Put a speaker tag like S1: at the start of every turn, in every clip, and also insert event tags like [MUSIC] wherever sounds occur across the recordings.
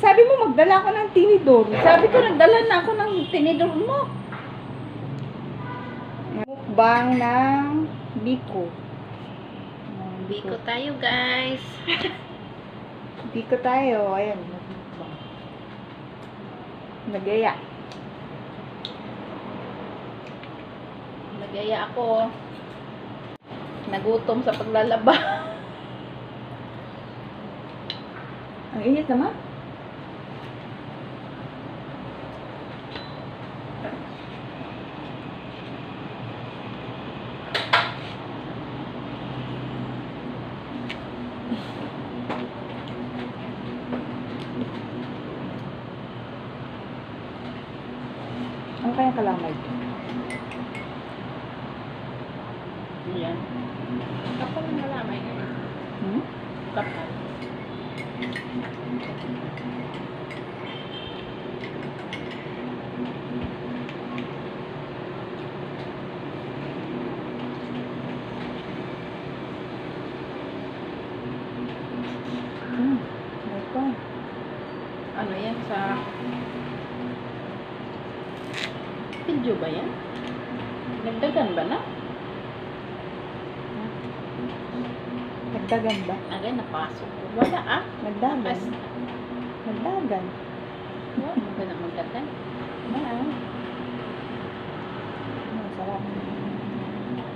S1: Sabi mo magdala ako ng tinidor.
S2: Sabi ko, nagdala na ako ng tinidor mo.
S1: Mukbang ng biko.
S2: Biko tayo, guys.
S1: Biko tayo. Ayan. mukbang. Nagaya.
S2: Nagaya ako. Nagutom sa paglalaba.
S1: Ang init naman. Ano kaya kalamay?
S2: Yan. Kapal na malamay ngayon.
S1: Hmm?
S2: Kapal.
S1: Hmm.
S2: Ano yan sa... Video ba yan? Nagdagan ba na?
S1: Nagdagan ba?
S2: Agay, napasok. Wala ah.
S1: Nagdagan.
S2: Pas.
S1: Nagdagan.
S2: Wala na magdagan?
S1: Ah. Ay, sarap.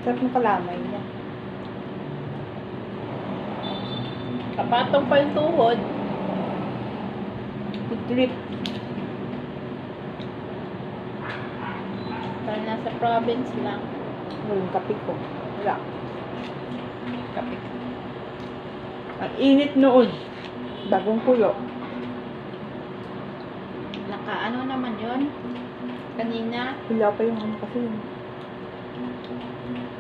S1: Sarap ng kalamay niya.
S2: Kapatong pa yung tuhod.
S1: Good trip.
S2: Parang nasa province lang.
S1: Walang kape ko. Wala.
S2: Kapit.
S1: Ang init noon. Bagong kulo.
S2: Naka ano naman yon Kanina,
S1: Wala pa yung ano kasi yung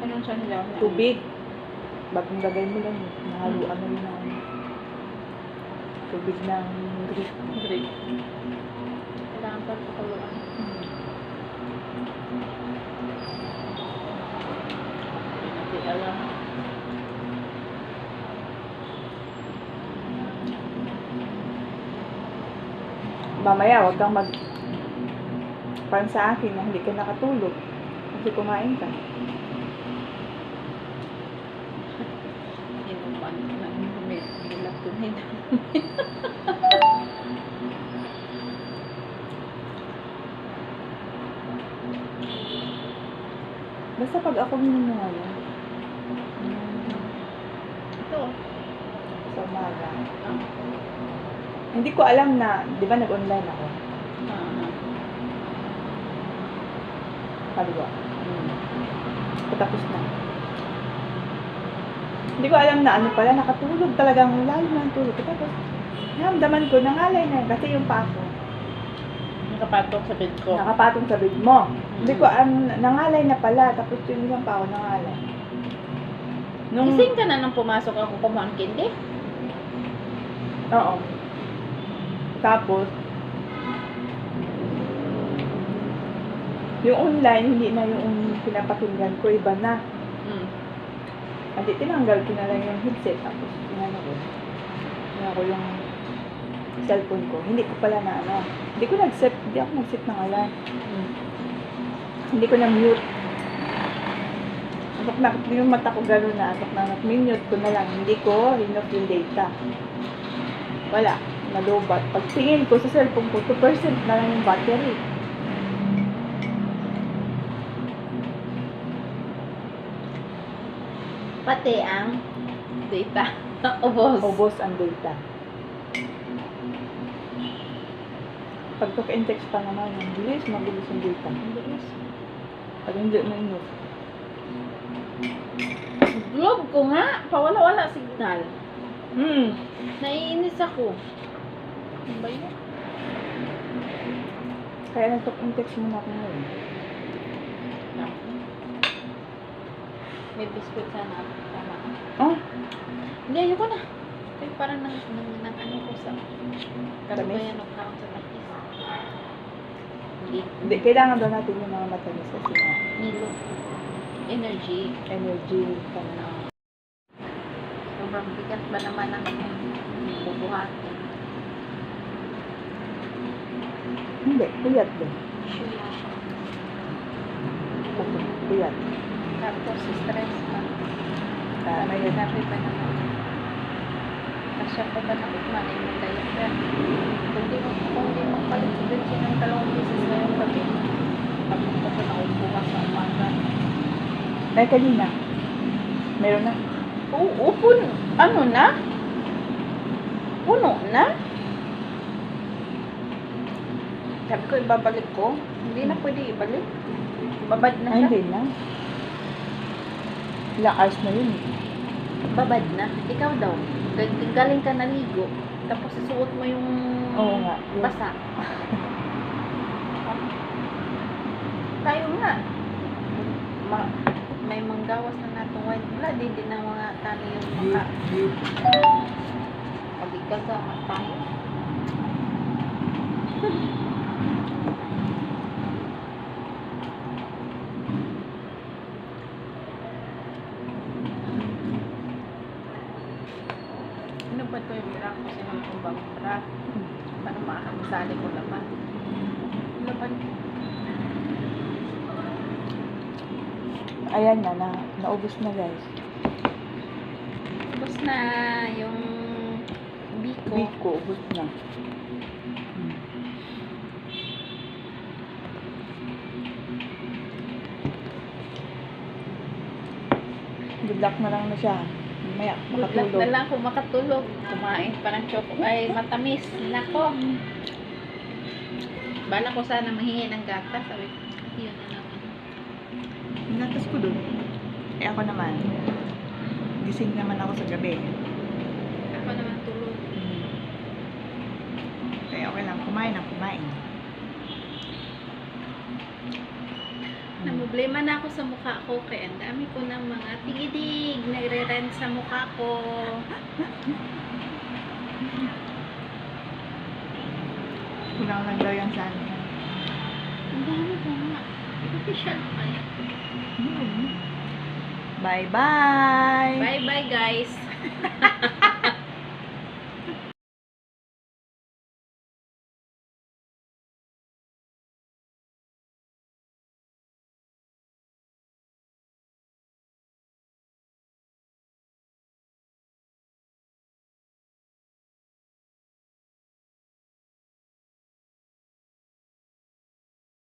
S2: anong sa nila?
S1: tubig. Bagong lagay mo lang. eh. Nahaluan na yun ng ano. Tubig ng grip.
S2: Great. Kailangan pa pakuluan. Alam.
S1: Mamaya, wag kang mag... Parang sa akin na hindi ka nakatulog. Kasi kumain ka.
S2: Inuman na may bilang tunay
S1: Basta pag ako minum ng ano,
S2: Ito.
S1: sa umaga,
S2: Ah.
S1: hindi ko alam na, di ba nag-online ako?
S2: Ah.
S1: Kaliwa. Hmm. Patapos na. Hindi ko alam na ano pala, nakatulog talagang lalim na ang tulog. Tapos, naramdaman ko, nangalay na yun. Kasi yung pa ako,
S2: Nakapatong sa bed ko.
S1: nakapatong sa bed mo. Hindi ko, um, nangalay na pala. Tapos yung isang pa ako, nangalay. Nung,
S2: Gising ka na nung pumasok ako kumuha ng candy?
S1: oo. Tapos, yung online, hindi na yung pinapakinggan ko, iba na.
S2: Mm.
S1: Hindi, tinanggal ko na lang yung headset. Tapos, tinano ko. Tinano ko yung cellphone ko. Hindi ko pala na ano. Hindi ko nag-set, hindi ako nag-set ng alarm.
S2: Mm.
S1: Hindi ko na-mute. Antok na, yung mata ko gano'n na, antok na, minute ko na lang. Hindi ko enough yung data. Wala. Nalubat. Pag tingin ko sa cellphone ko, 2% na lang yung battery.
S2: Pati ang data. [LAUGHS] Ubos.
S1: Ubos ang data. Pag talk and text pa naman, ang bilis, mabilis yung data.
S2: Ang bilis.
S1: Pag hindi na enough.
S2: Vlog ko nga. Pawala-wala signal.
S1: Hmm.
S2: Naiinis ako. Ano ba yun?
S1: Kaya nag-talk and text muna ako ngayon.
S2: May biscuit sana. Tama.
S1: Oh,
S2: Hindi, ayoko na. Ay, parang nang, nang, nang ano ko sa... Karabayan of count sa takis. Hindi.
S1: hindi. Kailangan daw natin yung mga matamis kasi nga,
S2: Nilo. Energy.
S1: energy ka na.
S2: Sobrang bigat ba naman ang bubuhatin?
S1: Hindi, puyat din.
S2: Sure.
S1: Puyat.
S2: Tapos stress pa.
S1: Ah,
S2: May
S1: ayun.
S2: sabi pa naman. Kasya pa ba na man ay may diaper? Kung di kung di mo palit si Betsy ng dalawang beses ngayong gabi. Tapos pa pa naupo sa umaga.
S1: Ay, kanina. Meron na.
S2: Oo, pun, ano na? Puno na? Sabi ko, ibabalik ko. Hindi na pwede ibalik. Babad na
S1: Ay,
S2: siya.
S1: hindi na. Ilang hours na yun. eh.
S2: Babad na. Ikaw daw. Gal- Galing ka naligo. Tapos isuot mo yung
S1: Oo nga. Yun.
S2: basa. Tayo nga. Ma may manggawas na natong white blood. Hindi na mga tani yung mukha. Pagigagama tayo. Ano yung mirak ko sinumpong bang mirak? Para makakamisali ko laban. Laban.
S1: Ayan na, na, naubos na guys.
S2: Tapos na yung biko.
S1: Biko, ubos na. Good luck na lang na siya.
S2: Luck
S1: makatulog.
S2: na lang kung makatulog. Kumain pa ng choco. Ay, matamis. Nako. Bala ko sana mahingi ng gatas. Sabi ko, yun na naman.
S1: Inatas ko dun. Eh ako naman, gising naman ako sa gabi.
S2: Ako naman tulog.
S1: Kaya okay lang, kumain ang kumain.
S2: Namblema na ako sa mukha ko kaya ang dami ko ng mga tigidig na ire-rent sa mukha ko.
S1: Kulang lang daw yan sa amin.
S2: Ang dami ko nga. Official kaya.
S1: Bye-bye!
S2: Bye-bye guys. [LAUGHS]